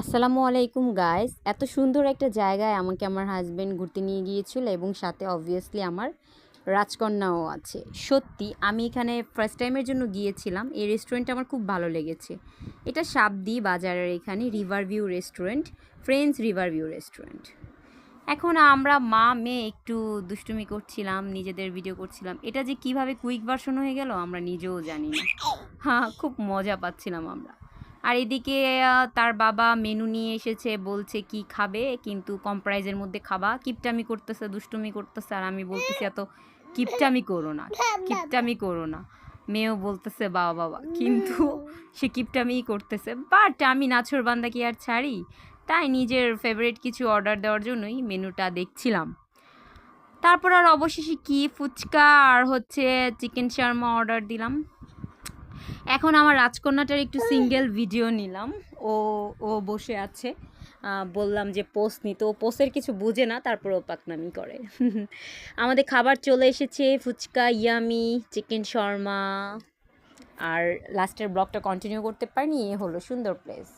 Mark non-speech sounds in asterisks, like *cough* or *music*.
আসসালামু আলাইকুম গাইস এত সুন্দর একটা জায়গায় আমাকে আমার হাজব্যান্ড ঘুরতে নিয়ে গিয়েছিল এবং সাথে অবভিয়াসলি আমার রাজকন্যাও আছে। সত্যি, আমি এখানে ফার্স্ট টাইমের জন্য গিয়েছিলাম। এই রেস্টুরেন্টটা আমার খুব ভালো লেগেছে। এটা সাবদি বাজারের এখানে river view restaurant friends river view restaurant এখন আমরা মা, মেয়ে একটু দুষ্টুমি করছিলাম, নিজেদের ভিডিও করছিলাম। এটা যে কীভাবে কুইক ভার্সন হয়ে গেল, আমরা নিজেও জানি না। হ্যাঁ খুব মজা পাচ্ছিলাম আমরা। আর এদিকে তার বাবা মেনু নিয়ে এসেছে, বলছে কি খাবে, কিন্তু কম প্রাইজের মধ্যে খাবা। কিপটামি করতেছে, দুষ্টুমি করতেছে, আর আমি বলতেছি, এত কিপটামি করো না, কিপটামি করো না। মেয়েও বলতেছে, বাবা বাবা। কিন্তু সে কিপটামিই করতেছে বাট আমি নাছর বান্দা কি আর ছাড়ি? তাই নিজের ফেভারিট কিছু অর্ডার দেওয়ার জন্যই মেনুটা দেখছিলাম। তারপর আর অবশেষে কি ফুচকা আর হচ্ছে চিকেন শার্মা অর্ডার দিলাম। এখন আমার রাজকন্যাটার একটু সিঙ্গেল ভিডিও নিলাম। ও ও বসে আছে। বললাম যে পোস্ট নিতে ও পোস্টের কিছু বুঝে না, তারপর ও পাকনামি করে। *laughs* আমাদের খাবার চলে এসেছে, ফুচকা, ইয়ামি, চিকেন শর্মা। আর লাস্টের ব্লগটা কন্টিনিউ করতে পারিনি, এ হলো সুন্দর প্লেস